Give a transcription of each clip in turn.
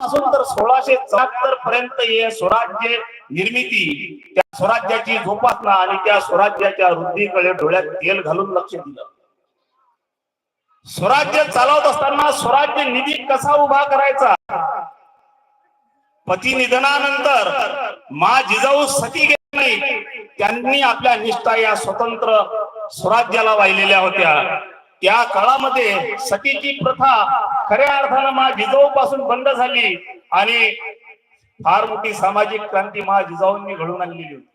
पासून तर सोळाशे चौऱ्याहत्तर पर्यंत हे स्वराज्य निर्मिती त्या स्वराज्याची जोपासना आणि त्या स्वराज्याच्या वृद्धीकडे डोळ्यात तेल घालून लक्ष दिलं. स्वराज्य चालवत असताना स्वराज्य निधी कसा उभा करायचा? पती निधनानंतर मा जिजाऊ सती गेली नाही. त्यांनी आपल्या निष्ठा या स्वतंत्र स्वराज्याला वाहिलेल्या होत्या. त्या काळामध्ये सतीची प्रथा खऱ्या अर्थानं मा जिजाऊ पासून बंद झाली आणि फार मोठी सामाजिक क्रांती मा जिजाऊंनी घडून आणलेली होती.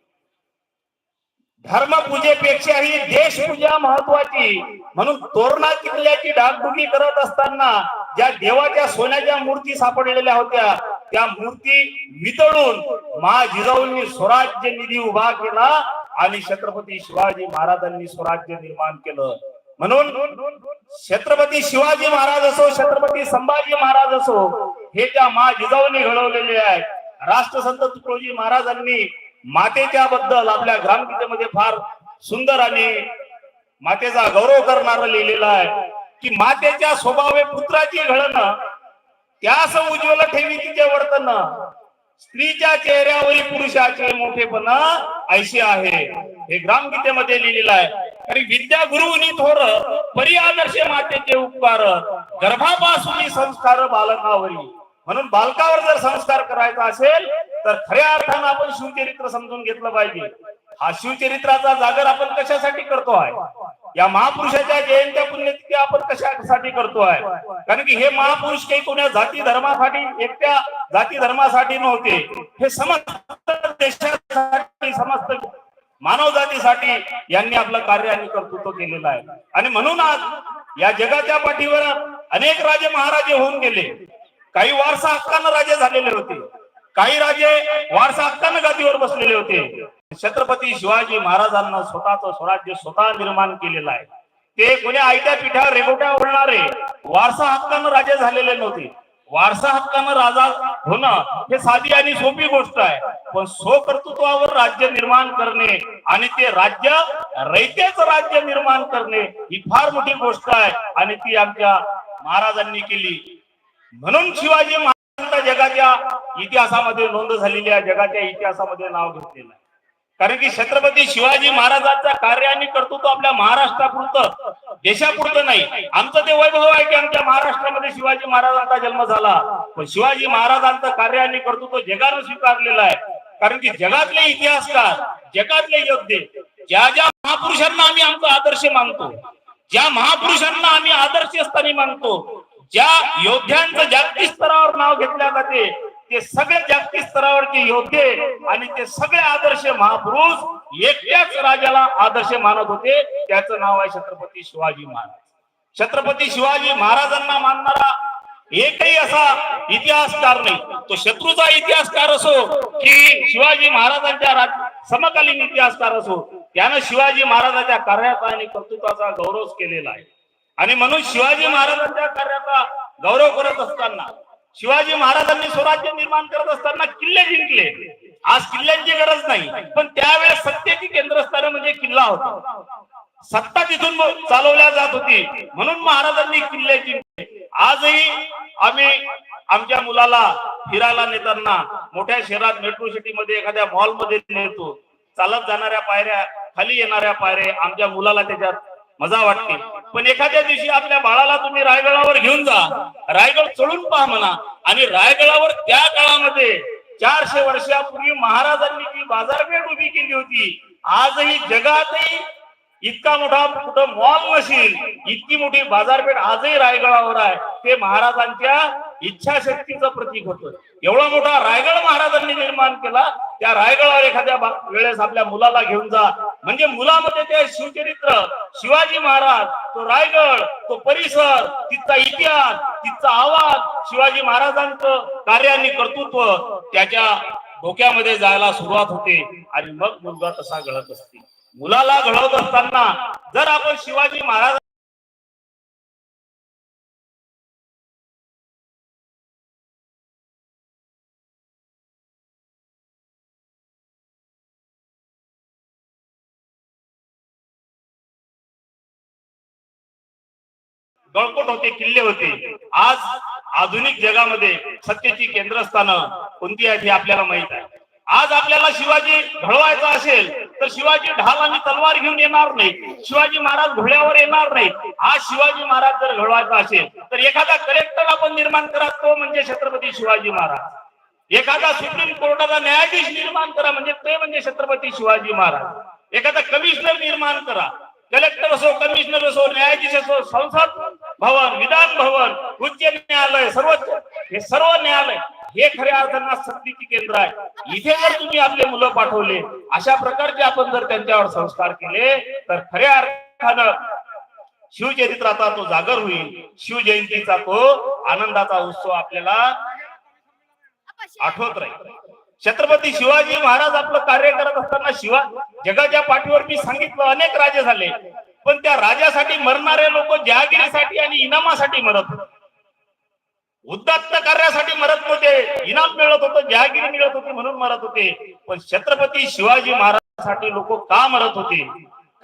धर्मपूजेपेक्षाही देशपूजा महत्वाची. म्हणून तोरणा किल्ल्याची डागडुगी करत असताना ज्या देवाच्या सोन्याच्या मूर्ती सापडलेल्या होत्या त्या मूर्ती वितळून मा जिजाऊंनी स्वराज्य निधी उभा केला आणि छत्रपती शिवाजी महाराजांनी स्वराज्य निर्माण केलं. म्हणून छत्रपती शिवाजी महाराज असो छत्रपती संभाजी महाराज असो हे त्या मा जिजाऊने घडवलेले आहे. राष्ट्रसंत तुकडोजी महाराजांनी मातेच्या बद्दल आपल्या ग्रामगीतेमध्ये फार सुंदर आणि मातेचा गौरव करणारा लिहिलेलं आहे की मातेच्या स्वभावे पुत्राची घडणं त्यास उज्ज्वल ठेवी तिचे वर्तन स्त्रीच्या चेहऱ्यावरील पुरुषाचे मोठेपणा ऐशी आहे. हे ग्रामगीतेमध्ये लिहिलेलं आहे. आणि विद्या गुरुनी थोर परी आदर्श मातेचे उपकार गर्भापासून संस्कार बालकावरी. म्हणून बालकावर जर संस्कार करायचा असेल तर खऱ्या अर्थानं आपण शिवचरित्र समजून घेतलं पाहिजे. हा शिवचरित्राचा जागर आपण कशासाठी करतो आहे? या महापुरुषाच्या जयंत्या पुण्यतिथी आपण कशासाठी करतो आहे? कारण की हे महापुरुष काही कोण्या जाती धर्मासाठी एकट्या जाती धर्मासाठी नव्हते. हे समस्त देशासाठी समस्त मानव जातीसाठी यांनी आपलं कार्य आणि कर्तृत्व केलेलं आहे. आणि म्हणून आज या जगाच्या पाठीवर अनेक राजे महाराजे होऊन गेले. काही वारसा हक्कानं राजे झालेले होते. काही राजे वारसा हक्कानं गादीवर बसलेले होते. छत्रपती शिवाजी महाराजांना स्वतःच स्वराज्य स्वतः निर्माण केलेलं आहे. ते कोणी आयत्या पिठावर रेगोट्या ओढणारे वारसा हक्कानं राजे झालेले नव्हते. वारसा हक्कानं राजा होणं हे साधी आणि सोपी गोष्ट आहे. पण स्वकर्तृत्वावर राज्य निर्माण करणे आणि ते राज्य रयतेच राज्य निर्माण करणे ही फार मोठी गोष्ट आहे आणि ती आमच्या महाराजांनी केली. म्हणून शिवाजी महाराजांचा जगाच्या इतिहासामध्ये नोंद झालेली आहे जगाच्या इतिहासामध्ये नाव घेतलेलं आहे. कारण की छत्रपती शिवाजी महाराजांचा कार्य आणि कर्तृत्व आपल्या महाराष्ट्रापुरतं देशापुरतं नाही. आमचं ते वैभव आहे की आमच्या महाराष्ट्रामध्ये शिवाजी महाराजांचा जन्म झाला. पण शिवाजी महाराजांचं कार्य आणि कर्तृत्व जगानं स्वीकारलेलं आहे. कारण की जगातले इतिहासकार जगातले योद्धे ज्या ज्या महापुरुषांना आम्ही आमचा आदर्श मानतो ज्या महापुरुषांना आम्ही आदर्श स्थानी मानतो ज्या योद्ध्यांचं जागतिक स्तरावर नाव घेतल्या जाते ते सगळे जागतिक स्तरावरचे योद्धे आणि ते सगळे आदर्श महापुरुष एकट्याच राजाला आदर्श मानत होते. त्याचं नाव आहे छत्रपती शिवाजी महाराज. छत्रपती शिवाजी महाराजांना मानणारा एकही असा इतिहासकार नाही. तो शत्रूचा इतिहासकार असो की शिवाजी महाराजांच्या समकालीन इतिहासकार असो त्यानं शिवाजी महाराजांच्या कार्याचा आणि कर्तृत्वाचा गौरव केलेला आहे. आणि म्हणून शिवाजी महाराजांच्या कार्याचा गौरव करत असताना शिवाजी महाराजांनी स्वराज्य निर्माण करत असताना किल्ले जिंकले. आज किल्ल्यांची गरज नाही. पण त्यावेळेस सत्तेची केंद्रस्थान म्हणजे किल्ला होता. सत्ता तिथून चालवल्या जात होती. म्हणून महाराजांनी किल्ले जिंकले. आजही आम्ही आमच्या मुलाला फिरायला नेताना मोठ्या शहरात मेट्रो सिटी मध्ये एखाद्या मॉलमध्ये नेतो. चालत जाणाऱ्या पायऱ्या खाली येणाऱ्या पायऱ्या आमच्या मुलाला त्याच्यात मजा वाटते. पण एखाद्या दिवशी आपल्या बाळाला तुम्ही रायगडावर घेऊन जा. रायगड चढून पहा म्हणा. आणि रायगडावर त्या काळामध्ये चारशे वर्षापूर्वी महाराजांनी जी बाजारपेठ उभी केली होती आजही जगातही इतका मोठा कुठं मॉल नशील इतकी मोठी बाजारपेठ आजही रायगडावर आहे ते महाराजांच्या इच्छाशक्तीचं प्रतीक होतं. एवढा मोठा रायगड महाराजांनी निर्माण केला त्या रायगडावर एखाद्या वेळेस आपल्या मुलाला घेऊन जा. म्हणजे मुलामध्ये ते शिवचरित्र शिवाजी महाराज तो रायगड तो परिसर तिथचा इतिहास तिथचा आवाज शिवाजी महाराजांचं कार्य आणि कर्तृत्व त्याच्या डोक्यामध्ये जायला सुरुवात होते आणि मग मुलगा तसा घडत असते. मुलाला घडवत असताना जर आपण शिवाजी महाराज गळकोट होते किल्ले होते आज आधुनिक जगामध्ये सत्तेची केंद्रस्थानं कोणती आहेत हे आपल्याला माहीत आहे. आज आपल्याला शिवाजी घडवायचा असेल तर शिवाजी ढाल आणि तलवार घेऊन येणार नाही. शिवाजी महाराज घोड्यावर येणार नाही. आज शिवाजी महाराज जर घडवायचा असेल तर एखादा कलेक्टर आपण निर्माण करा तो म्हणजे छत्रपती शिवाजी महाराज. एखादा सुप्रीम कोर्टाचा न्यायाधीश निर्माण करा म्हणजे ते म्हणजे छत्रपती शिवाजी महाराज. एखादा कमिशनर निर्माण करा. कलेक्टर असो कमिशनर असो न्यायाधीश असो संसद भवन विधान भवन उच्च न्यायालय सर्वोच्च हे सर्व न्यायालय. हे खऱ्या अर्थानं सक्तीची केंद्र आहे. इथे जर तुम्ही आपले मुलं पाठवले अशा प्रकारचे आपण जर त्यांच्यावर संस्कार केले तर खऱ्या अर्थानं शिवचरित्राचा तो जागर होईल. शिवजयंतीचा तो आनंदाचा उत्सव आपल्याला आठवत राहील. छत्रपती शिवाजी महाराज आपलं कार्य करत असताना शिवा जगाच्या पाठीवर मी सांगितलं अनेक राजे झाले. पण त्या राजासाठी मरणारे लोक जहागिरीसाठी आणि इनामासाठी मरत होते. उद्दात्त कार्यासाठी मरत होते. इनाम मिळत होतं जहागिरी मिळत होती म्हणून मरत होते. पण छत्रपती शिवाजी महाराजांसाठी लोक का मरत होते?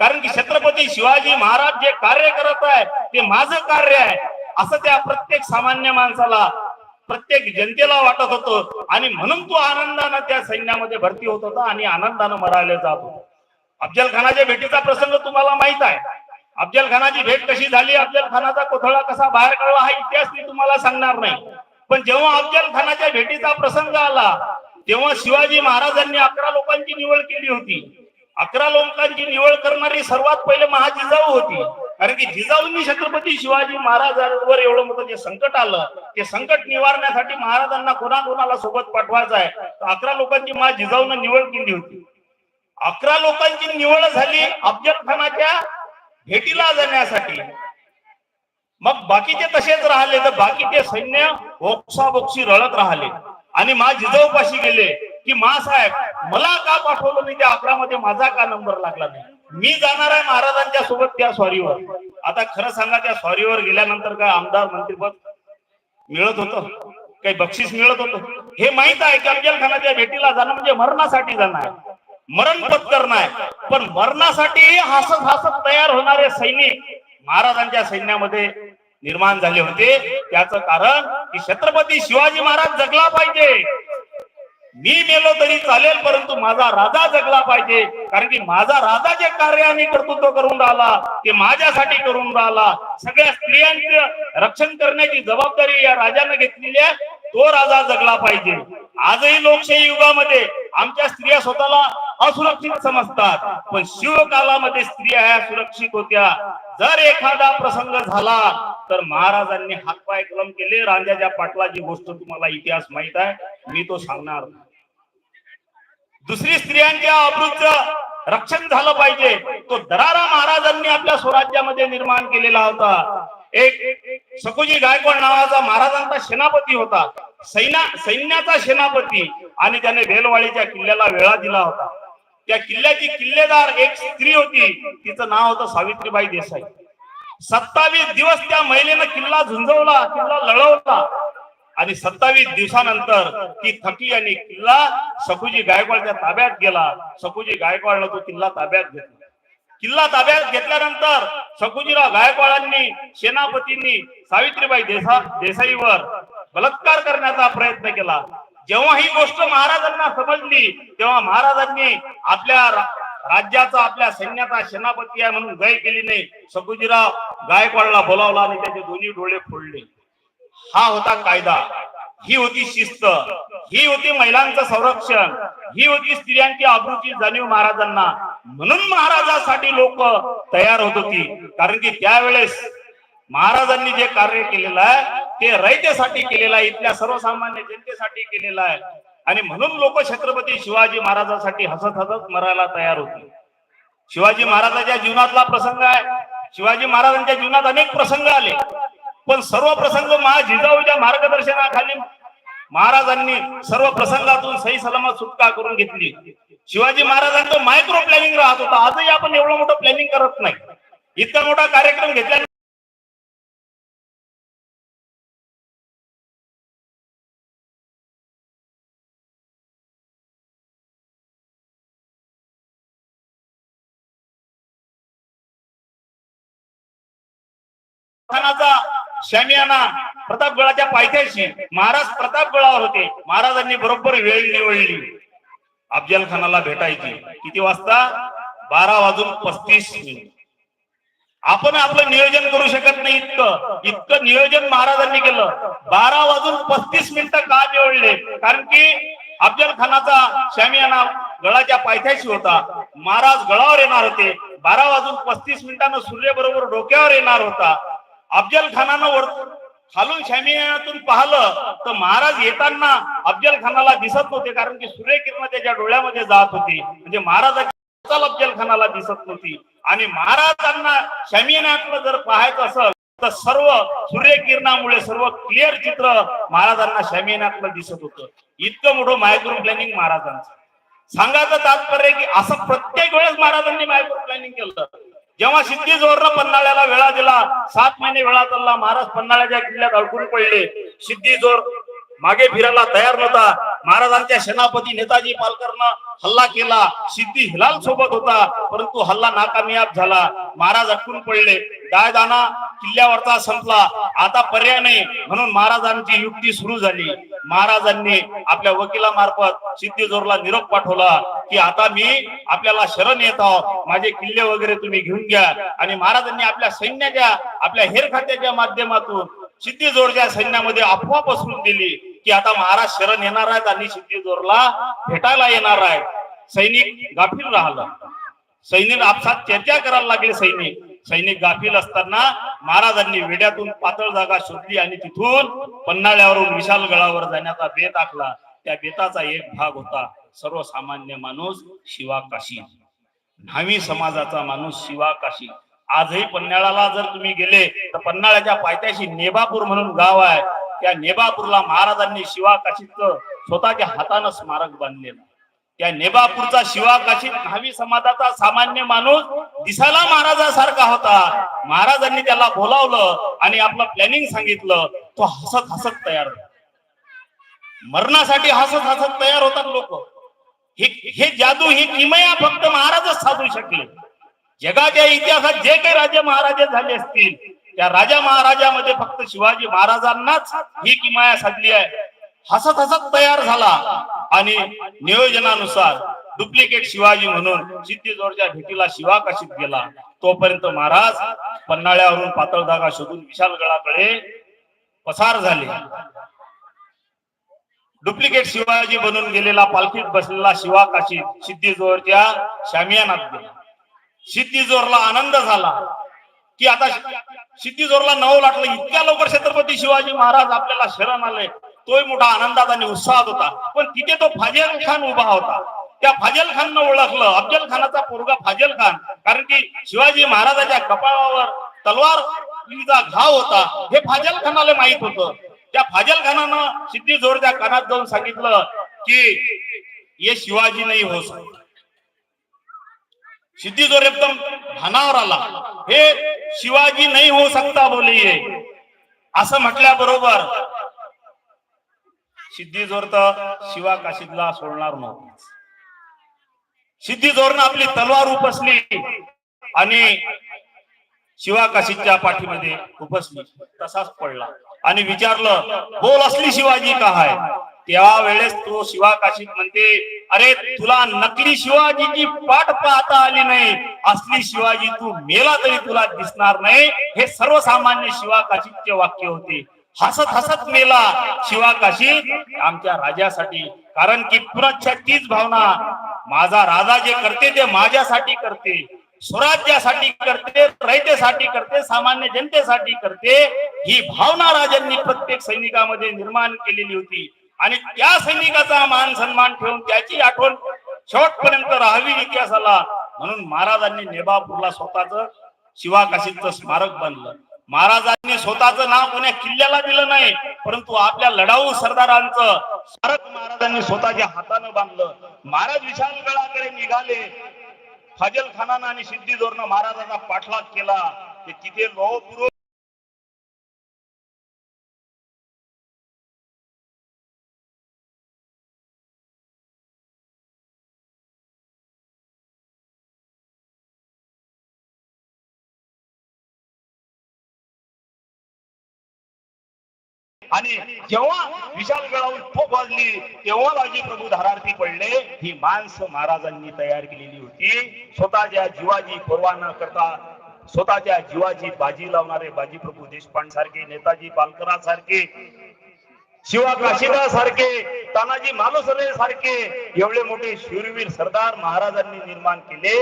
कारण की छत्रपती शिवाजी महाराज जे कार्य करत आहे ते माझं कार्य आहे. असं त्या प्रत्येक सामान्य माणसाला प्रत्येक जनतेला वाटत होतं. आणि म्हणून तो आनंदानं त्या सैन्यामध्ये भरती होत होता आणि आनंदानं मरायला जात होता. अफजल खानाच्या भेटीचा प्रसंग तुम्हाला माहीत आहे. अफजल खानाची भेट कशी झाली? अफजल खानाचा कोथळा कसा? बाहेर काढला हा इतिहास मी तुम्हाला सांगणार नाही. पण जेव्हा अफजल खानाच्या भेटीचा प्रसंग आला तेव्हा शिवाजी महाराजांनी अकरा लोकांची निवड केली होती. अकरा लोकांची निवड करणारी सर्वात पहिले महाजिजाऊ होती. कारण की जिजाऊंनी छत्रपती शिवाजी महाराजांवर एवढं मोठं जे संकट आलं ते संकट निवारण्यासाठी महाराजांना कोणाकोणाला सोबत पाठवायचं आहे? तर अकरा लोकांची महा जिजाऊन निवड केली होती. अकरा लोकांची निवड झाली अफजल खानाच्या भेटीला जाण्यासाठी. मग बाकीचे तसेच राहिले तर बाकीचे सैन्य बोक्षाबोक्षी रळत राहिले. आणि मा जिजाऊपाशी गेले की मा साहेब मला का पाठवलं नाही त्या अकरामध्ये माझा का नंबर लागला नाही? मी जाणार आहे महाराजांच्या सोबत त्या स्वारीवर. आता खरं सांगा त्या स्वारीवर गेल्यानंतर काय आमदार मंत्रीपद मिळत होतं? काही बक्षीस मिळत होतं? हे माहीत आहे की अफजल खानाच्या भेटीला जाणं म्हणजे मरणासाठी जाणं आहे. मरण पत्करणं आहे पण मरणासाठी हसत हसत तयार होणारे सैनिक महाराजांच्या सैन्यामध्ये निर्माण झाले होते. त्याच कारण की छत्रपती शिवाजी महाराज जगला पाहिजे. मी मेलो तरी चालेल परंतु माझा राजा जगला पाहिजे. कारण की माझा राजा जे कार्य आणि कर्तृत्व करून राहिला ते माझ्यासाठी करून राहिला. सगळ्या स्त्रियांचं रक्षण करण्याची जबाबदारी या राजाने घेतलेली आहे. तो राजा जगला पाहिजे. आजही लोकशाही युगामध्ये आमच्या स्त्रिया स्वतःला असुरक्षित समजतात. पण शिवकालामध्ये स्त्रिया ह्या सुरक्षित होत्या. जर एखादा प्रसंग झाला तर महाराजांनी हातपाय कलम केले. राजाच्या पाटलाची गोष्ट तुम्हाला इतिहास माहीत आहे. मी तो सांगणार दुसरी स्त्रियांच्या अब्रूचं रक्षण झालं पाहिजे. तो दरारा महाराजांनी आपल्या स्वराज्यामध्ये निर्माण केलेला होता. एक सकुजी गायकवाड नावाचा महाराजांचा सेनापती होता. सैना सैन्याचा सेनापती. आणि त्याने बेलवाडीच्या किल्ल्याला वेळा दिला होता. त्या किल्ल्याची किल्लेदार एक स्त्री होती. तिचं नाव होतं सावित्रीबाई देसाई. सत्तावीस दिवस त्या महिलेनं किल्ला झुंजवला किल्ला लढवला. आणि सत्तावीस दिवसानंतर ती थकली आणि किल्ला सखुजी गायकवाडच्या ताब्यात गेला. सखुजी गायकवाडला तो किल्ला ताब्यात घेतला. किल्ला ताब्यात घेतल्यानंतर सखुजीराव गायकवाडांनी सेनापतींनी सावित्रीबाई देसा देसाईवर बलात्कार करण्याचा प्रयत्न केला. जेव्हा ही गोष्ट महाराजांना समजली तेव्हा महाराजांनी आपल्या राज्याचा आपल्या सैन्याचा सेनापती आहे म्हणून गय केली नाही. सकुजीराव गायकवाडला बोलावला आणि त्याचे दोन्ही डोळे फोडले. हा होता कायदा. ही होती शिस्त. ही होती महिलांचं संरक्षण. ही होती स्त्रियांची आबरूची जाणीव महाराजांना. म्हणून महाराजासाठी लोक तयार होत होती. कारण की त्यावेळेस महाराजांनी जे कार्य केलेलं आहे ते रयतेसाठी केलेलं आहे इथल्या सर्वसामान्य जनतेसाठी केलेलं आहे. आणि म्हणून लोक छत्रपती शिवाजी महाराजांसाठी हसत हसत मरायला तयार होते. शिवाजी महाराजांच्या जीवनातला प्रसंग आहे. शिवाजी महाराजांच्या जीवनात अनेक प्रसंग आले. पण सर्व प्रसंग महा जिजाऊच्या मार्गदर्शनाखाली महाराजांनी सर्व प्रसंगातून सही सलामत सुटका करून घेतली. शिवाजी महाराजांचं मायक्रो प्लॅनिंग राहत होता. आजही आपण एवढं मोठं प्लॅनिंग करत नाही. इतका मोठा कार्यक्रम घेतला खानाचा शामियाना प्रतापगडाच्या पायथ्याशी महाराज प्रतापगडावर होते. महाराजांनी बरोबर वेळ निवडली. अफजल खानाला भेटायची. किती वाजता? बारा वाजून पस्तीस मिनिट. आपण आपलं नियोजन करू शकत नाही इतकं. इतकं नियोजन महाराजांनी केलं. बारा वाजून पस्तीस मिनिटं का निवडले? कारण की अफजल खानाचा शामियाना गळाच्या पायथ्याशी होता. महाराज गळावर येणार होते. बारा वाजून पस्तीस मिनिटांना सूर्य बरोबर डोक्यावर येणार होता. अफजल खानानं वर खालून शामियातून पाहिलं तर महाराज येताना अफजल खानाला दिसत नव्हते कारण की सूर्यकिरण त्याच्या डोळ्यामध्ये जात होती. म्हणजे महाराजाची अफजल खानाला दिसत नव्हती. आणि महाराजांना शामियानाकडे जर पाहायचं असेल तर सर्व सूर्यकिरणामुळे सर्व क्लिअर चित्र महाराजांना शामियानाकडे दिसत होतं. इतकं मोठं मायक्रो प्लॅनिंग महाराजांचं. सांगायचं तात्पर्य की असं प्रत्येक वेळेस महाराजांनी मायक्रो प्लॅनिंग केलं. जेव्हा सिद्धी जोरनं पन्हाळ्याला वेळा दिला सात महिने वेळा चालला महाराज पन्हाळ्याच्या किल्ल्यात अडकून पडले. सिद्धी जोर मागे फिरायला तयार नव्हता. महाराजांच्या सेनापती नेताजी पालकरनं हल्ला केला. सिद्धी हिलाल सोबत होता परंतु हल्ला नाकामयाब झाला. महाराज अटकून पडले. दायदाना किल्ल्यावरचा संपला. आता पर्याय नाही म्हणून महाराजांची युक्ती सुरू झाली. महाराजांनी आपल्या वकिलामार्फत सिद्धीजोरला निरोप पाठवला की आता मी आपल्याला शरण येत आहोत. माझे किल्ले वगैरे तुम्ही घेऊन घ्या. आणि महाराजांनी आपल्या सैन्याच्या आपल्या हेर खात्याच्या माध्यमातून सिद्धीजोरच्या सैन्यामध्ये अफवा पसरून दिली. की आता महाराज शरण येणार आहेत आणि सिद्धीजोरला भेटायला येणार आहेत. सैनिक गाफील राहिला. सैनिक आपसात चर्चा करायला लागले सैनिक. सैनिक गाफील असताना महाराजांनी वेड्यातून पातळ जागा शोधली आणि तिथून पन्हाळ्यावरून विशाल गडावर जाण्याचा बेत आखला. त्या बेताचा एक भाग होता. सर्वसामान्य माणूस शिवाकाशी. न्हावी समाजाचा माणूस शिवाकाशी. आजही पन्हाळ्याला जर तुम्ही गेले तर पन्हाळ्याच्या पायथ्याशी नेबापूर म्हणून गाव आहे. त्या नेबापूरला महाराजांनी शिवाकाशीच स्वतःच्या हातानं स्मारक बांधलेलं. त्या नेबापूरचा शिवाकाशीत न्हावी समाजाचा सामान्य माणूस दिसायला महाराजासारखा होता. महाराजांनी त्याला बोलावलं आणि आपलं प्लॅनिंग सांगितलं. तो हसत हसत तयार मरणासाठी हसत हसत तयार होतात लोक. हे हे जादू ही किमया फक्त महाराजच साधू शकले. जगाच्या इतिहासात जे काही राजे महाराजे झाले असतील त्या राजा महाराजामध्ये फक्त शिवाजी महाराजांनाच ही किमाया साधली आहे. हसत हसत तयार झाला आणि नियोजनानुसार डुप्लिकेट शिवाजी म्हणून सिद्धीजोरच्या भेटीला शिवाकाशीत गेला तोपर्यंत महाराज पन्हाळ्यावरून पातळ धागा शोधून विशालगडाकडे पसार झाले. डुप्लिकेट शिवाजी बनून गेलेला पालखीत बसलेला शिवाकाशीत सिद्धीजोरच्या शामियानात गेला. सिद्धीजोरला आनंद झाला. की आता सिद्धीजोरला नऊ लागलं इतक्या लवकर छत्रपती शिवाजी महाराज आपल्याला शरण आले. तोही मोठा आनंदात आणि उत्साहात होता. पण तिथे तो फाजल खान उभा होता. त्या फाजल खान ओळखलं. अफजल खानाचा पोरगा फाजल खान. कारण की शिवाजी महाराजाच्या कपाळावर तलवार घाव होता. हे फाजल खानाला माहीत होतं. त्या फाजल खानानं सिद्धी जोरच्या कानात जाऊन सांगितलं की ये शिवाजी नाही हो सिद्धी जोर एकदम भानावर आला. हे शिवाजी नाही होऊ सकता बोलिये असं म्हटल्याबरोबर सिद्धी जोर तर शिवा काशीदला सोडणार नव्हती सिद्धी जोरनं आपली तलवार उपसली आणि शिवा काशीच्या पाठीमध्ये उपसली. तसाच पडला. आणि विचारलं बोल असली शिवाजी का आहे त्यावेळेस तो शिवा काशीत म्हणते अरे तुला नकली शिवाजीची पाठ पाहता आली नाही. असली शिवाजी तू मेला तरी तुला दिसणार नाही. हे सर्वसामान्य शिवाकाशीचे वाक्य होते. हसत हसत मेला शिवा काशी आमच्या राजासाठी. कारण की पुरच्छा तीच भावना माझा राजा जे करते ते माझ्यासाठी करते. स्वराज्यासाठी करते रयतेसाठी करते सामान्य जनतेसाठी करते. ही भावना राजांनी प्रत्येक सैनिकामध्ये निर्माण केलेली होती. आणि त्या सैनिकाचा मान सन्मान ठेवून त्याची आठवण शेवटपर्यंत राहावी इतिहासाला. म्हणून महाराजांनी नेबापूरला स्वतःच शिवाकाशीचं स्मारक बांधलं. महाराजांनी स्वतःचं नाव कोण्या किल्ल्याला दिलं नाही परंतु आपल्या लढाऊ सरदारांचं स्मारक महाराजांनी स्वतःच्या हातानं बांधलं. महाराज विशालगडाकडे निघाले. फाजल खानानं आणि सिद्धी जोरनं महाराजांचा पाठलाग केला. ते तिथे लोहपूर्वक आणि जेव्हा विशाल गडावर ठोक वाजली तेव्हा बाजी प्रभू धारार्थी पडले. ही माणसं महाराजांनी तयार केलेली होती. स्वतःच्या जीवाजी पर्वा न करता स्वतःच्या जीवाची बाजी लावणारे बाजी प्रभू देशपांड सारखे नेताजी पालकरा सारखे शिवा काशीदा सारखे तानाजी मालुसरे सारखे एवढे मोठे शूरवीर सरदार महाराजांनी निर्माण केले.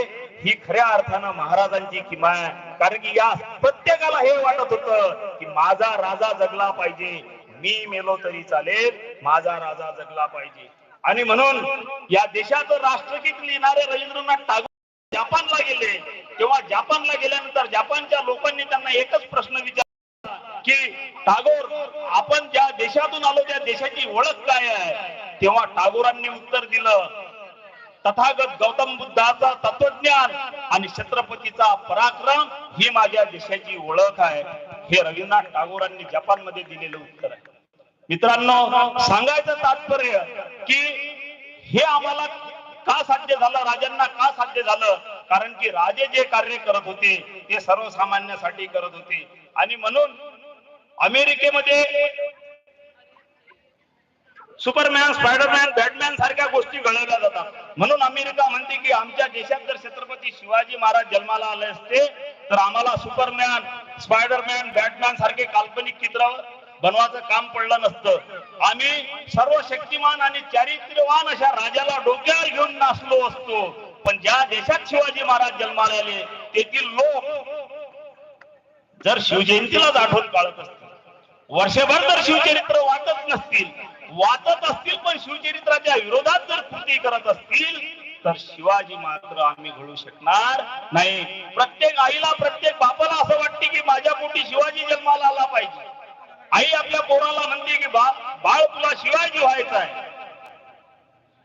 ही खऱ्या अर्थानं महाराजांची किमा कारण की या प्रत्येकाला हे वाटत होत की माझा राजा जगला पाहिजे. मी मेलो तरी चालेल माझा राजा जगला पाहिजे. आणि म्हणून या देशाचं राष्ट्रगीत लिहिणारे रवींद्रनाथ टागोर जपानला गेले. तेव्हा जपानला गेल्यानंतर जपानच्या लोकांनी त्यांना एकच प्रश्न विचारला की टागोर आपण ज्या देशातून आलो त्या देशाची ओळख काय आहे? तेव्हा टागोरांनी उत्तर दिलं तथागत गौतम बुद्धाचा तत्वज्ञान आणि छत्रपतीचा पराक्रम ही माझ्या देशाची ओळख आहे. हे रवींद्रनाथ टागोरांनी जपानमध्ये दिलेलं उत्तर आहे. मित्रांनो सांगायचं तात्पर्य की हे आम्हाला का साध्य झालं राजांना का साध्य झालं? कारण की राजे जे कार्य करत होते ते सर्वसामान्यासाठी करत होते. आणि म्हणून अमेरिकेमध्ये सुपरमॅन स्पायडरमॅन बॅटमॅन सारख्या गोष्टी घडवल्या जातात. म्हणून अमेरिका म्हणते की आमच्या देशात जर छत्रपती शिवाजी महाराज जन्माला आले असते तर आम्हाला सुपरमॅन स्पायडरमॅन बॅटमॅन सारखे काल्पनिक चित्र बनवायचं काम पडलं नसतं. आम्ही सर्व शक्तिमान आणि चारित्र्यवान अशा राजाला डोक्यावर घेऊन नाचलो असतो. पण ज्या देशात शिवाजी महाराज जन्माला आले तेथील लोक जर शिवजयंतीलाच आठवण काढत असतील वर्षभर जर शिवचरित्र वाटत नसतील वाचत असतील पण शिवचरित्राच्या विरोधात जर कृती करत असतील तर शिवाजी मात्र आम्ही घडू शकणार नाही. प्रत्येक आईला प्रत्येक बापाला असं वाटते की माझ्या पोटी शिवाजी जन्माला आला पाहिजे. आई आपल्या पोराला म्हणते की बा बाळ तुला शिवाजी व्हायचं आहे.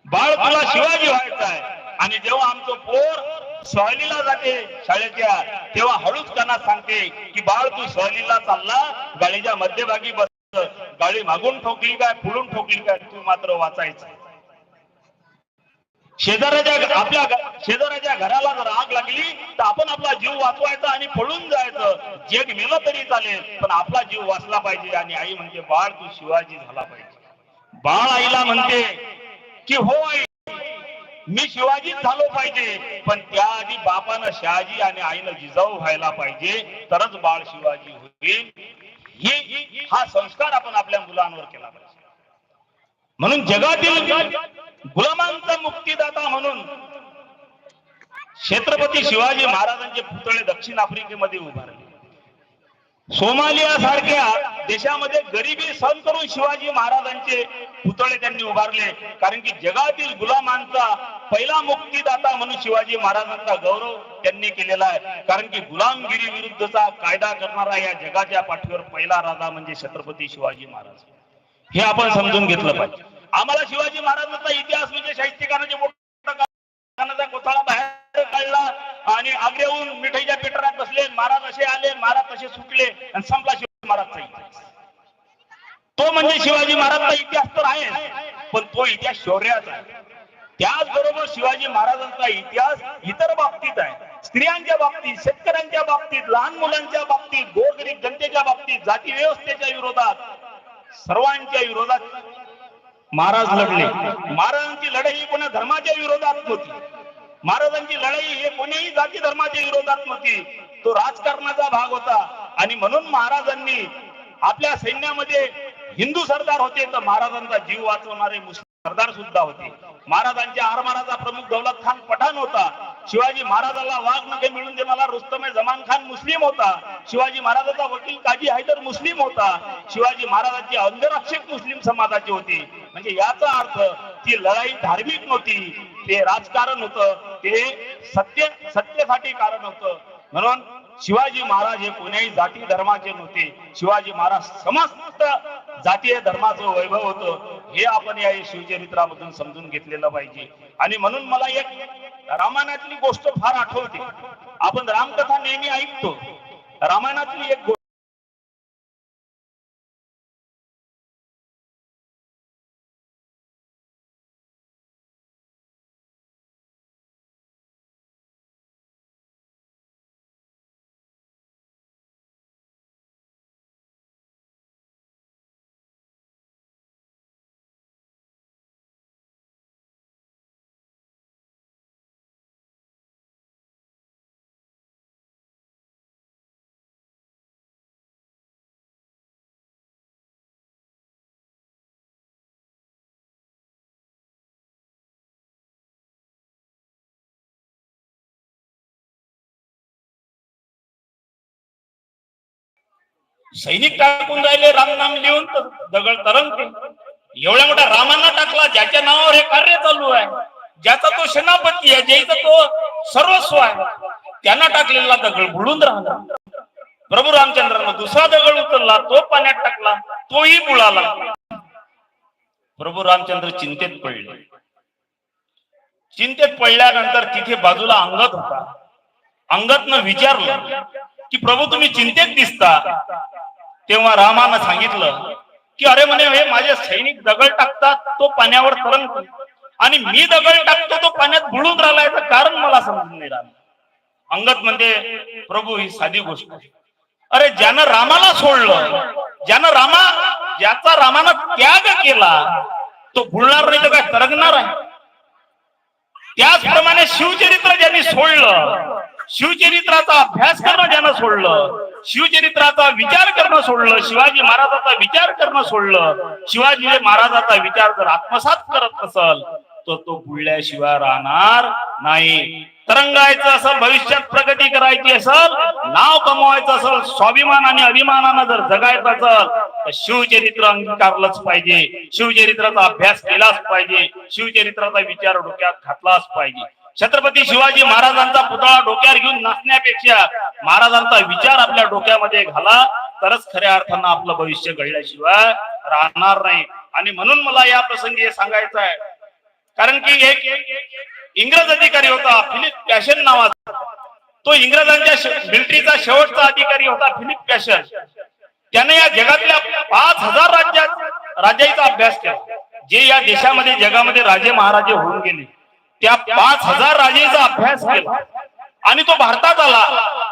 बाळ तुला शिवाजी व्हायचं आहे. आणि जेव्हा आमचं पोर सहलीला जाते शाळेच्या तेव्हा हळूच त्यांना सांगते की बाळ तू सहलीला चालला गाडीच्या मध्यभागी बस. गाडी मागून ठोकली काय पुढून ठोकली काय तू मात्र वाचायचं. शेजाऱ्याच्या आपल्या शेजाऱ्याच्या घराला जर आग लागली तर आपण आपला जीव वाचवायचा आणि पळून जायचं. जग मेलं तरी चालेल पण आपला जीव वाचला पाहिजे आणि आई म्हणजे बाळ तू शिवाजी झाला पाहिजे. बाळ आईला म्हणते की हो आई मी शिवाजी झालो पाहिजे पण त्याआधी बापानं शहाजी आणि आईनं जिजाऊ व्हायला पाहिजे तरच बाळ शिवाजी होईल. ही हा संस्कार आपण आपल्या मुलांवर केला पाहिजे. म्हणून जगातील गुलामांचा मुक्तीदाता म्हणून छत्रपती शिवाजी महाराजांचे पुतळे दक्षिण आफ्रिकेमध्ये उभारले. सोमालिया सारख्या देशामध्ये गरिबी सहन करून शिवाजी महाराजांचे पुतळे त्यांनी उभारले. कारण की जगातील गुलामांचा पहिला मुक्तीदाता म्हणून शिवाजी महाराजांचा गौरव त्यांनी केलेला आहे. कारण की गुलामगिरी विरुद्धचा कायदा करणारा या जगाच्या पाठीवर पहिला राजा म्हणजे छत्रपती शिवाजी महाराज. हे आपण समजून घेतलं पाहिजे. आम्हाला शिवाजी महाराजांचा इतिहास म्हणजे साहित्यकारांचे मोठा कानाचा बाहेर काढला आणि आग्र्याहून मिठाईच्या पेटरात बसले महाराज असे आले महाराज तसे सुटले आणि संपला शिवाजी महाराजचा इतिहास. तो म्हणजे शिवाजी महाराजचा इतिहास तर आहे पण तो इतिहास शौर्याचा आहे. त्याचबरोबर शिवाजी महाराजांचा इतिहास इतर बाबतीत आहे. स्त्रियांच्या बाबतीत शेतकऱ्यांच्या बाबतीत लहान मुलांच्या बाबतीत गोरगरीब जनतेच्या बाबतीत जाती व्यवस्थेच्या विरोधात सर्वांच्या विरोधात महाराज लढले. महाराजांची लढाई पुन्हा धर्माच्या विरोधात होती. महाराजांची लढाई हे कोणीही जाती धर्माच्या विरोधात नव्हती. तो राजकारणाचा भाग होता. आणि म्हणून महाराजांनी आपल्या सैन्यामध्ये हिंदू सरदार होते तर महाराजांचा जीव वाचवणारे मुस्लिम सरदार सुद्धा होते. महाराजांच्या आरमाराचा प्रमुख दौलत खान पठाण होता. शिवाजी महाराजाला वाघ नके मिळून देणारा रुस्तमे जमान खान मुस्लिम होता. शिवाजी महाराजाचा वकील काजी हैदर मुस्लिम होता. शिवाजी महाराजांचे अंगरक्षक मुस्लिम समाजाचे होते. म्हणजे याचा अर्थ ती लढाई धार्मिक नव्हती. ते राजकारण होतं. ते सत्य सत्तेसाठी कारण होतं म्हणून शिवाजी महाराज हे कोण्याही जाती धर्माचे नव्हते. शिवाजी महाराज समस्त जातीय धर्माचं वैभव होतं. हे आपण या शिवचरित्रामधून समजून घेतलेलं पाहिजे. आणि म्हणून मला एक रामायणातली गोष्ट फार आठवते. आपण रामकथा नेहमी ऐकतो. रामायणातली एक सैनिक टाकून राहिले रामनाम लिहून तर दगड तरंगते एवढ्या मोठ्या रामांना टाकला ज्याच्या नावावर हे कार्य चालू आहे ज्याचा तो सेनापती आहे ज्याचा तो सर्वस्व आहे त्यांना टाकलेला दगड बुडून राहिला. प्रभू रामचंद्रांना दुसरा दगड उचलला तो पाण्यात टाकला तोही बुडाला. प्रभू रामचंद्र चिंतेत पडले. चिंतेत पडल्यानंतर तिथे बाजूला अंगत होता. अंगतनं विचारलं की प्रभू तुम्ही चिंतेत दिसता? तेव्हा रामानं सांगितलं की अरे म्हणे हे माझे सैनिक दगड टाकतात तो पाण्यावर तरंगतो आणि मी दगड टाकतो तो पाण्यात बुडून राहिला याचं कारण मला समजून नाही राम अंगत म्हणजे प्रभू ही साधी गोष्ट अरे ज्यानं रामाला सोडलं ज्यानं रामा ज्याचा रामानं त्याग केला तो भुलणार नाही तर काय तरंगणार आहे? त्याचप्रमाणे शिवचरित्र ज्यांनी सोडलं शिवचरित्राचा अभ्यास करणं ज्यानं सोडलं शिवचरित्राचा विचार करणं सोडलं शिवाजी महाराजाचा विचार करणं सोडलं शिवाजी महाराजाचा विचार जर आत्मसात करत असल तर तो बुडल्याशिवाय राहणार नाही. तरंगायचं असेल भविष्यात प्रगती करायची असेल नाव कमवायचं असेल स्वाभिमान आणि अभिमानानं जर जगायचं असेल तर शिवचरित्र अंगीकारलंच पाहिजे. शिवचरित्राचा अभ्यास केलाच पाहिजे. शिवचरित्राचा विचार डोक्यात घातलाच पाहिजे. छत्रपती शिवाजी महाराजांचा पुतळा डोक्यावर घेऊन नाचण्यापेक्षा महाराजांचा विचार आपल्या डोक्यामध्ये घाला तरच खऱ्या अर्थानं आपलं भविष्य घडल्याशिवाय राहणार नाही. आणि म्हणून मला या प्रसंगी हे सांगायचं आहे. कारण की एक इंग्रज अधिकारी होता फिलिप पॅशन नावाचा. तो इंग्रजांच्या मिलिटरीचा शेवटचा अधिकारी होता फिलिप पॅशन. त्याने या जगातल्या पाच हजार राज्यात राजाईचा अभ्यास केला. जे या देशामध्ये जगामध्ये राजे महाराजे होऊन गेले. त्या पाच हजार राजेचा अभ्यास केला आणि तो भारतात आला.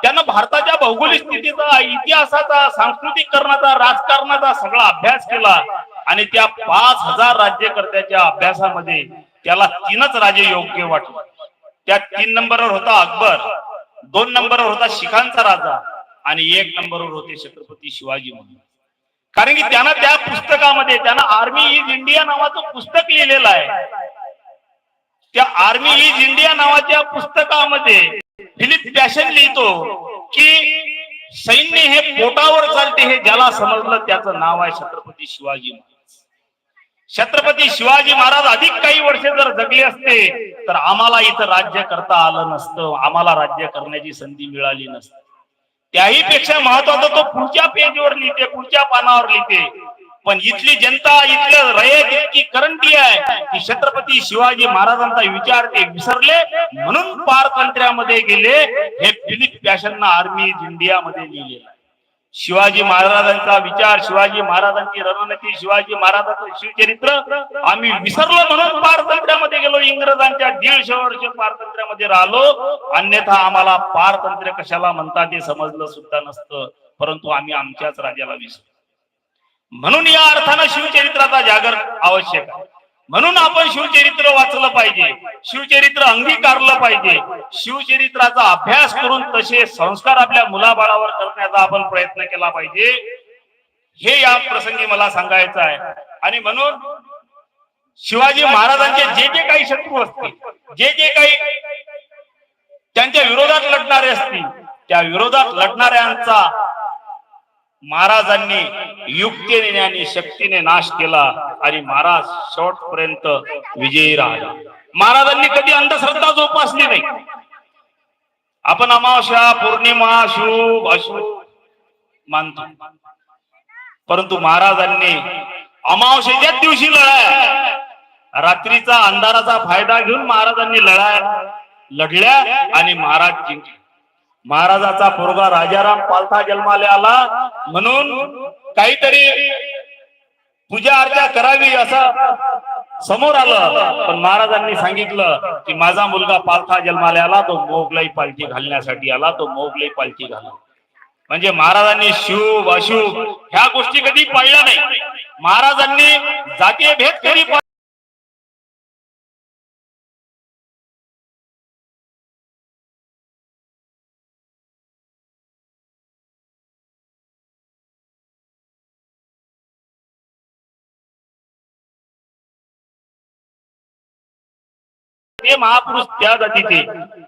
त्यानं भारताच्या भौगोलिक स्थितीचा इतिहासाचा सांस्कृतिकरणाचा राजकारणाचा सगळा अभ्यास केला. आणि त्या पाच हजार राज्यकर्त्याच्या अभ्यासामध्ये त्याला तीनच राजे योग्य वाटले. त्या तीन नंबरवर होता अकबर दोन नंबरवर होता शिखांचा राजा आणि एक नंबरवर होते छत्रपती शिवाजी महाराज. कारण की त्यानं त्या पुस्तकामध्ये त्यानं आर्मी इज इंडिया नावाचं पुस्तक लिहिलेलं आहे. त्या आर्मी इज इंडिया नावाच्या पुस्तकामध्ये फिलिप पॅशन लिहितो की सैन्य हे पोटावर चालते हे ज्याला समजलं त्याचं नाव आहे छत्रपती शिवाजी महाराज. छत्रपती शिवाजी महाराज अधिक काही वर्षे जर जगले असते तर आम्हाला इथं राज्य करता आलं नसतं आम्हाला राज्य करण्याची संधी मिळाली नसती. त्याही पेक्षा महत्वाचं तो पुढच्या पेजवर लिहिते पुढच्या पानावर लिहिते. पण इथली जनता इथलं रयत इतकी करंटी आहे की छत्रपती शिवाजी महाराजांचा विचार ते विसरले. म्हणून पारतंत्र्यामध्ये गेले. हे फिलिप पॅशनना आर्मी इंडिया मध्ये लिहिलेलं आहे. शिवाजी महाराजांचा विचार शिवाजी महाराजांची रणनीती शिवाजी महाराजांचं शिवचरित्र आम्ही विसरलो म्हणून पारतंत्र्यामध्ये गेलो. इंग्रजांच्या दीडशे वर्ष पारतंत्र्यामध्ये राहिलो. अन्यथा आम्हाला पारतंत्र्य कशाला म्हणतात ते समजलं सुद्धा नसतं. परंतु आम्ही आमच्याच राजाला विसरलो. म्हणून या अर्थानं शिवचरित्राचा जागर आवश्यक आहे. म्हणून आपण शिवचरित्र वाचलं पाहिजे शिवचरित्र अंगीकारलं पाहिजे शिवचरित्राचा अभ्यास करून तसे संस्कार आपल्या मुलाबाळावर करण्याचा आपण प्रयत्न केला पाहिजे. हे या प्रसंगी मला सांगायचं आहे. आणि म्हणून शिवाजी महाराजांचे जे जे काही शत्रू असतील जे जे काही त्यांच्या विरोधात लढणारे असतील त्या विरोधात लढणाऱ्यांचा महाराजांनी युक्तीने आणि शक्तीने नाश केला आणि महाराज शेवटपर्यंत विजयी राहिला. महाराजांनी कधी अंधश्रद्धा जोपासली नाही. आपण अमावस्या पौर्णिमा शुभ अशुभ मानतो. परंतु महाराजांनी अमावस्येच्याच दिवशी लढाया. रात्रीचा अंधाराचा फायदा घेऊन महाराजांनी लढाया लढल्या आणि महाराज जिंकले. महाराजाचा पोरगा राजाराम पालथा जन्माला आला. म्हणून काहीतरी पूजा अर्चा करावी असं समोर आलं. पण महाराजांनी सांगितलं की माझा मुलगा पालथा जन्माला आला तो मोगलाई पालखी घालण्यासाठी आला तो मोगलाई पालखी घाला म्हणजे महाराजांनी शुभ अशुभ ह्या गोष्टी कधी पाळल्या नाही. महाराजांनी जातीय भेद कधी ते महापुरुष त्या जातीचे.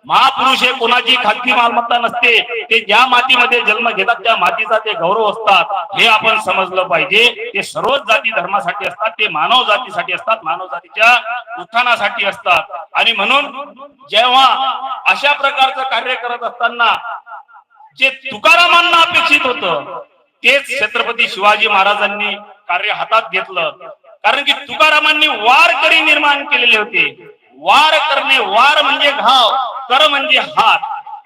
महापुरुष हे कोणाची खाजगी मालमत्ता नसते. ते ज्या मातीमध्ये जन्म घेतात त्या मातीचा ते गौरव असतात. हे आपण समजलं पाहिजे. ते सर्वच जाती धर्मासाठी असतात ते मानव जातीसाठी असतात मानव जातीच्या उत्थानासाठी असतात. आणि म्हणून जेव्हा अशा प्रकारचं कार्य करत असताना जे तुकारामांना अपेक्षित होतं तेच छत्रपती शिवाजी महाराजांनी कार्य हातात घेतलं. कारण की तुकारामांनी वारकरी निर्माण केलेले होते. वार करणे वार म्हणजे घाव कर म्हणजे हात.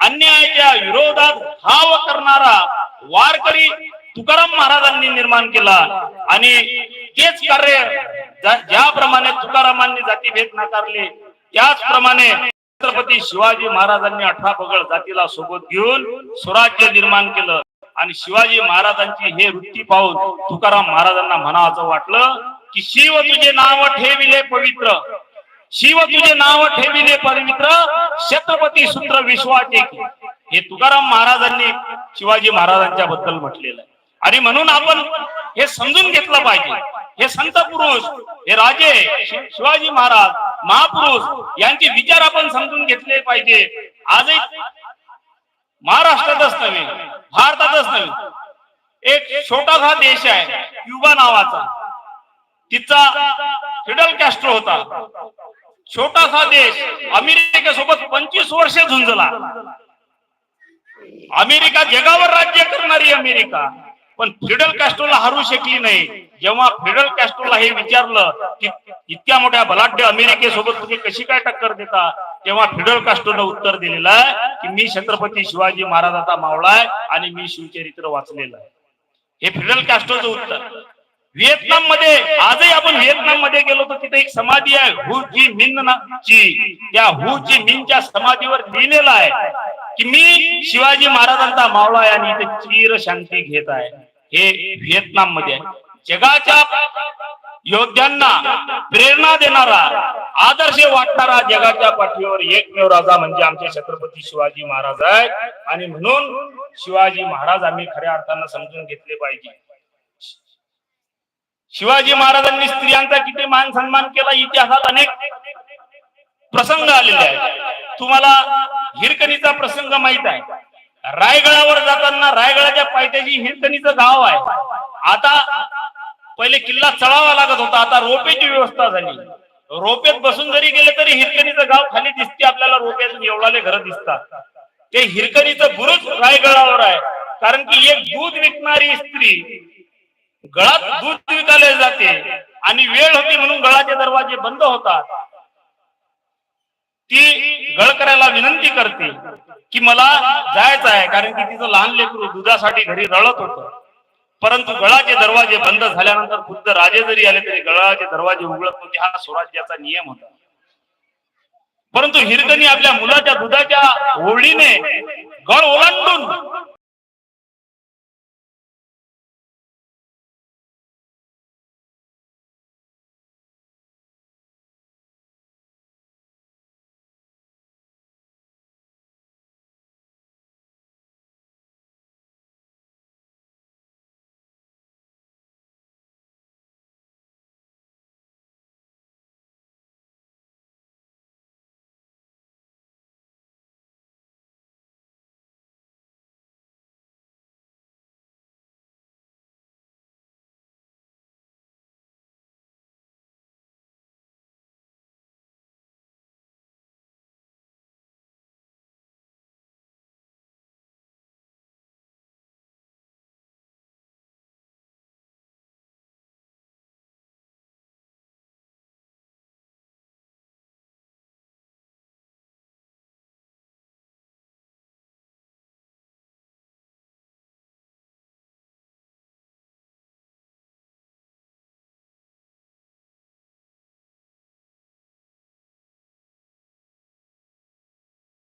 अन्यायाच्या विरोधात हाव करणारा वारकरी तुकाराम महाराजांनी निर्माण केला. आणि तेच कार्य ज्या- ज्याप्रमाणे तुकारामांनी जातीभेद नाकारले त्याचप्रमाणे छत्रपती शिवाजी महाराजांनी अठरा पगड जातीला सोबत घेऊन स्वराज्य निर्माण केलं. आणि शिवाजी महाराजांची हे वृत्ती पाहून तुकाराम महाराजांना म्हणावं वाटलं की शिव तुझे नाव ठेविले पवित्र. शिव तुझे नाव ठेविले पवित्र छत्रपती सूत्र विश्वाचे. हे तुकाराम महाराजांनी शिवाजी महाराजांच्या बद्दल म्हटलेलं आहे. आणि म्हणून आपण हे समजून घेतलं पाहिजे. हे संत पुरुष हे राजे शिवाजी महाराज महापुरुष यांचे विचार आपण समजून घेतले पाहिजे. आजही महाराष्ट्रातच नव्हे भारतातच नव्हे. एक छोटासा देश आहे क्युबा नावाचा. तिचा फिडल कॅस्ट्रो होता. छोटासा देश अमेरिकेसोबत पंचवीस वर्षे झुंजला. अमेरिका जगावर राज्य करणारी अमेरिका पण फिडल कॅस्ट्रोला हरू शकली नाही. जेव्हा फिडल कॅस्ट्रोला हे विचारलं की इतक्या मोठ्या बलाढ्य अमेरिकेसोबत तुम्ही कशी काय टक्कर देता? तेव्हा फिडल कॅस्ट्रोनं उत्तर दिलेलं आहे की मी छत्रपती शिवाजी महाराजाचा मावळा आहे आणि मी शिवचरित्र वाचलेलं आहे. हे फिडल कॅस्ट्रोचं उत्तर. व्हिएतनाममध्ये आजही आपण व्हिएतनाममध्ये गेलो तर तिथे एक समाधी आहे हु जी मिन ची त्या हु जी मिनच्या समाधीवर लिहिलेलं आहे की मी शिवाजी महाराजांचा मावळा आहे आणि इथे चिर शांती घेत आहे. हे व्हिएतनाममध्ये आहे. जगाच्या योद्ध्यांना प्रेरणा देणारा आदर्श वाटणारा जगाच्या पाठीवर एकमेव राजा म्हणजे आमचे छत्रपती शिवाजी महाराज आहेत. आणि म्हणून शिवाजी महाराज आम्ही खऱ्या अर्थानं समजून घेतले पाहिजे. शिवाजी महाराजांनी स्त्रियांचा किती मान सन्मान केला इतिहासात अनेक प्रसंग आलेले आहेत. तुम्हाला हिरकणीचा प्रसंग माहीत आहे. रायगडावर जाताना रायगडाच्या पायथ्याशी हिरकणीचं गाव आहे. आता पहिले किल्ला चढावा लागत होता आता रोपेची व्यवस्था झाली. रोपेत बसून जरी गेले तरी हिरकणीचं गाव खाली दिसते आपल्याला रोप्यातून एवढाले घर दिसतात. ते हिरकणीचं बुरुज रायगडावर आहे. कारण की एक दूध विकणारी स्त्री गळात दूध विकायला जाते आणि वेळ होती म्हणून गळाचे दरवाजे बंद होतात. ती गळकऱ्याला विनंती करते की मला जायचं आहे कारण की तिचं लहान लेकरू दुधासाठी घरी रळत होत. परंतु गळाचे दरवाजे बंद झाल्यानंतर खुद्द राजे जरी आले तरी गळाचे दरवाजे उघडत नव्हते. हा स्वराज्याचा नियम होता. परंतु हिरकणी आपल्या मुलाच्या दुधाच्या होळीने गळ ओलांडून